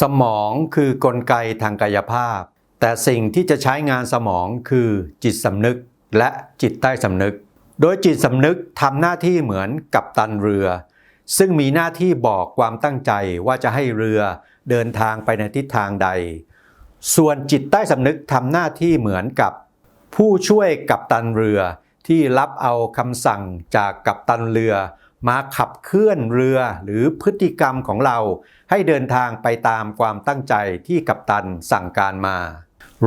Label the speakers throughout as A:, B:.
A: สมองคือกลไกทางกายภาพ แต่สิ่งที่จะใช้งานสมองคือจิตสำนึกและจิตใต้สำนึก โดยจิตสำนึกทำหน้าที่เหมือนกับตันเรือ ซึ่งมีหน้าที่บอกความตั้งใจว่าจะให้เรือเดินทางไปในทิศทางใด ส่วนจิตใต้สำนึกทำหน้าที่เหมือนกับ ผู้ช่วยกัปตันเรือที่รับเอาคำสั่งจากกัปตันเรือ มาขับเคลื่อนเรือหรือพฤติกรรมของเรา ให้เดินทางไปตามความตั้งใจที่กัปตันสั่งการมา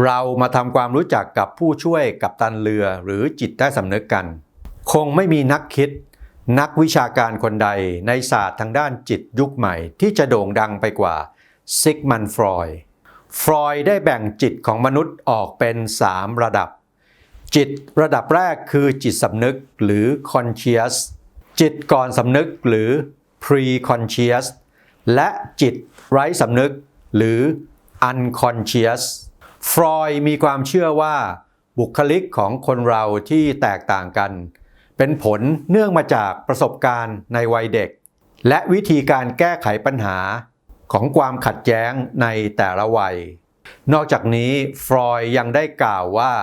A: เรามาทำความรู้จักกับผู้ช่วยกัปตันเรือหรือจิตใต้สำนึกกัน คงไม่มีนักคิด นักวิชาการคนใดในศาสตร์ทางด้านจิตยุคใหม่ ที่จะโด่งดังไปกว่าซิกมันฟรอยฟรอยได้แบ่งจิตของมนุษย์ออกเป็น 3 ระดับ จิตระดับแรกคือจิตสำนึกหรือ conscious จิตก่อนสำนึกหรือ pre-conscious และจิตไร้สำนึกหรือ unconscious ฟรอยมีความเชื่อว่าบุคลิกของคนเราที่แตกต่างกัน เป็นผลเนื่องมาจากประสบการณ์ในวัยเด็ก และวิธีการแก้ไขปัญหาของความขัดแย้งในแต่ละวัย นอกจากนี้ฟรอยยังได้กล่าวว่า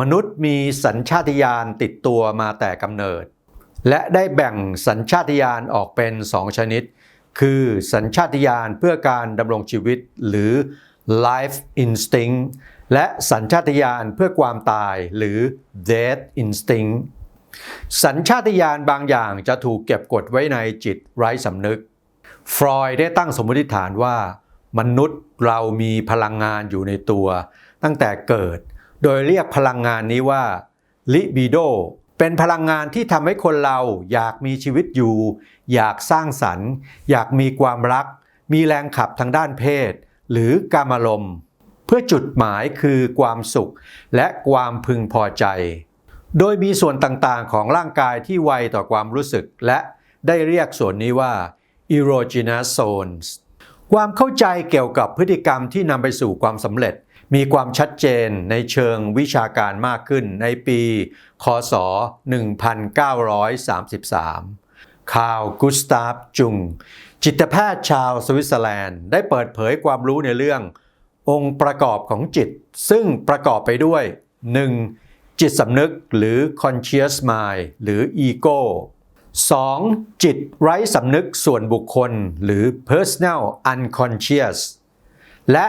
A: มนุษย์มีสัญชาตญาณติดตัวมาแต่กำเนิด และได้แบ่งสัญชาตญาณออกเป็นสองชนิด คือสัญชาตญาณเพื่อการดำรงชีวิตหรือ life instinct และสัญชาตญาณเพื่อความตายหรือ death instinct สัญชาตญาณบางอย่างจะถูกเก็บกดไว้ในจิตไร้สำนึก ฟรอยด์ได้ตั้งสมมติฐานว่า มนุษย์เรามีพลังงานอยู่ในตัว ตั้งแต่เกิด โดยเรียกพลังงานนี้ว่า libido เป็นพลังงานที่ทำให้คนเราอยากมีชีวิตอยู่ อยากสร้างสรรค์ อยากมีความรัก มีแรงขับทางด้านเพศ หรือกามารมณ์เพื่อจุดหมายคือความสุข และความพึงพอใจ โดยมีส่วนต่างๆของร่างกายที่ไวต่อความรู้สึกและได้เรียกส่วนนี้ว่า erogenous zones ความเข้าใจเกี่ยวกับพฤติกรรมที่นำไปสู่ความสำเร็จ มีความชัดเจนในเชิงวิชาการมากขึ้นในปี คศ 1933คาร์กุสตาฟจุง จิตแพทย์ชาวสวิตเซอร์แลนด์ ได้เปิดเผยความรู้ในเรื่อง องค์ประกอบของจิต ซึ่งประกอบไปด้วย 1. จิตสำนึกหรือ conscious mind หรือ ego 2. จิตไร้สำนึกส่วนบุคคลหรือ personal unconscious และ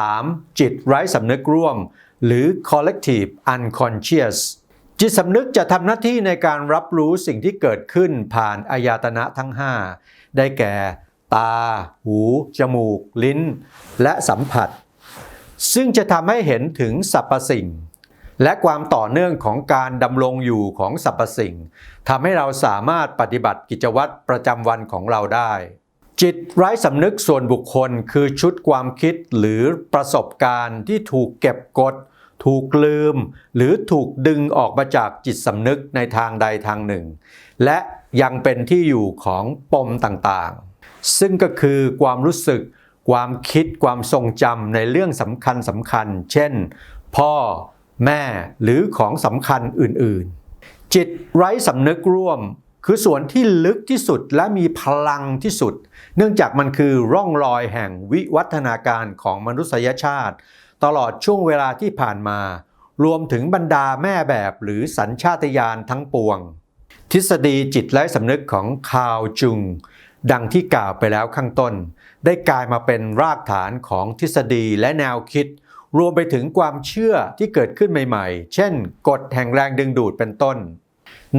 A: 3. จิตไร้สำนึกร่วม หรือ collective unconscious จิตสำนึกจะทำหน้าที่ในการรับรู้สิ่งที่เกิดขึ้นผ่านอายตนะทั้ง 5 ได้แก่ ตา หู จมูก ลิ้น และสัมผัส ซึ่งจะทำให้เห็นถึงสรรพสิ่ง และความต่อเนื่องของการดำรงอยู่ของสรรพสิ่งทำให้เราสามารถปฏิบัติกิจวัตรประจำวันของเราได้ จิตไร้สำนึกส่วนบุคคลคือชุดความคิดหรือประสบการณ์ที่ถูกเก็บกด ถูกลืม หรือถูกดึงออกมาจากจิตสำนึกในทางใดทางหนึ่ง และยังเป็นที่อยู่ของปมต่างๆ ซึ่งก็คือความรู้สึก ความคิดความทรงจำในเรื่องสำคัญสำคัญ เช่น พ่อ แม่หรือของสำคัญอื่นๆ จิตไร้สำนึกร่วม คือส่วนที่ลึกที่สุดและมีพลังที่สุด เนื่องจากมันคือร่องรอยแห่งวิวัฒนาการของมนุษยชาติ ตลอดช่วงเวลาที่ผ่านมา รวมถึงบรรดาแม่แบบหรือสัญชาตญาณทั้งปวง ทฤษฎีจิตไร้สำนึกของคาร์ลจุง ดังที่กล่าวไปแล้วข้างต้น ได้กลายมาเป็นรากฐานของทฤษฎีและแนวคิด รวมไปถึงความเชื่อที่เกิดขึ้นใหม่ ๆ เช่น กฎแห่งแรงดึงดูดเป็นต้น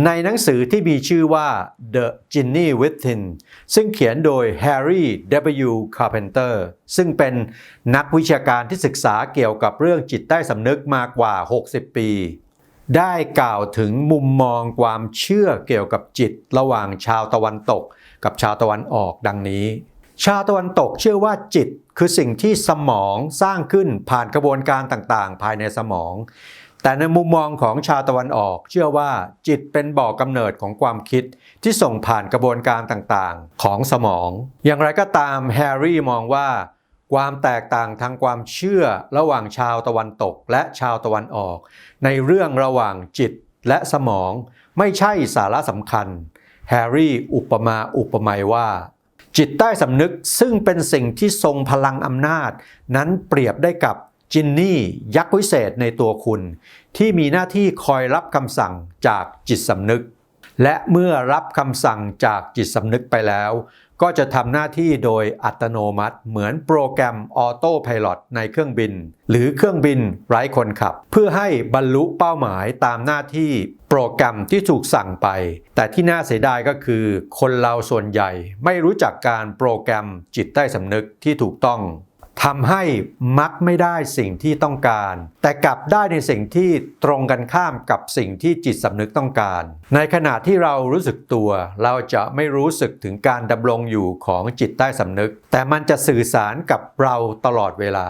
A: ในหนังสือที่มีชื่อว่า The Genie Within ซึ่งเขียนโดย Harry W. Carpenter ซึ่งเป็นนักวิชาการที่ศึกษาเกี่ยวกับเรื่องจิตใต้สำนึกมากว่า 60 ปี ได้กล่าวถึงมุมมองความเชื่อเกี่ยวกับจิตระหว่างชาวตะวันตก กับชาวตะวันออกดังนี้ ชาวตะวันตกเชื่อว่าจิตคือสิ่งที่สมองสร้างขึ้นผ่านกระบวนการต่างๆ ภายในสมอง แต่ในมุมมองของชาวตะวันออก เชื่อว่าจิตเป็นบ่อกำเนิดของความคิดที่ส่งผ่านกระบวนการต่างๆ ของสมอง อย่างไรก็ตามแฮร์รี่มองว่า ความแตกต่างทางความเชื่อระหว่างชาวตะวันตกและชาวตะวันออก ในเรื่องระหว่างจิตและสมองไม่ใช่สาระสำคัญ แฮร์รี่อุปมาอุปไมยว่า จิตใต้สำนึกซึ่งเป็นสิ่งที่ทรงพลังอำนาจ นั้นเปรียบได้กับ จินนี่ยักษ์วิเศษในตัวคุณ ที่มีหน้าที่คอยรับคำสั่งจากจิตสำนึก และเมื่อรับคำสั่งจากจิตสำนึกไปแล้ว ก็จะทำหน้าที่โดยอัตโนมัติ เหมือนโปรแกรมออโต้พายロในเครื่องบิน หรือเครื่องบินไร้คนขับ เพื่อให้บรรลุเป้าหมายตามหน้าที่โปรแกรมที่ถูกสั่งไป แต่ที่น่าเสียดายก็คือ คนเราส่วนใหญ่ไม่รู้จักการโปรแกรมจิตใต้สำนึกที่ถูกต้อง ทำให้มักไม่ได้สิ่งที่ต้องการ แต่กลับได้ในสิ่งที่ตรงกันข้ามกับสิ่งที่จิตสำนึกต้องการ ในขณะที่เรารู้สึกตัว เราจะไม่รู้สึกถึงการดำรงอยู่ของจิตใต้สำนึก แต่มันจะสื่อสารกับเราตลอดเวลา